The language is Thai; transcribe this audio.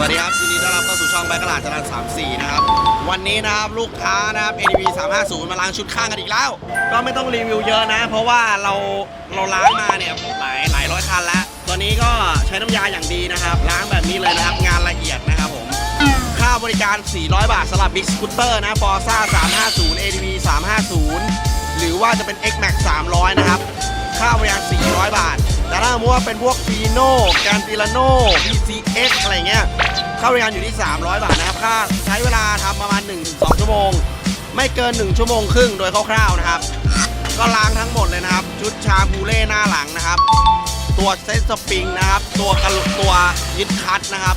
วัสดีครับยินดีต้อนรับเข้าสู่ช่องแบกกระดาษจรัน34 นะครับ วันนี้นะครับลูกค้านะครับ ADV 350 มาล้างชุดข้างกันอีกแล้ว ก็ไม่ต้องรีวิวเยอะนะ เพราะว่าเราเราล้างมาเนี่ยหลายหลายร้อยคันแล้ว ตัวนี้ก็ใช้น้ำยาอย่างดีนะครับ ล้างแบบนี้เลยนะครับ งานละเอียดนะครับผม ค่าบริการ 400 บาทสำหรับ Big Scooter นะ Forza 350 ADV 350 หรือว่าจะเป็น X Max 300 นะครับ ค่าบริการ 400 บาทแต่ถ้าสมมติว่าเป็นพวกฟีโน่การติลาโน่ PCX อะไรเงี้ย ค่าบริการอยู่ที่ 300 บาทนะครับค่าใช้เวลาทำประมาณ 1-2 ชั่วโมง ไม่เกิน 1 ชั่วโมงครึ่งโดยคร่าวๆนะครับ ก็ล้างทั้งหมดเลยนะครับ ชุดชาบูเล่หน้าหลังนะครับ ตัวเซ็ตสปริงนะครับ ตัวกระลุตัวยึดคัดนะครับ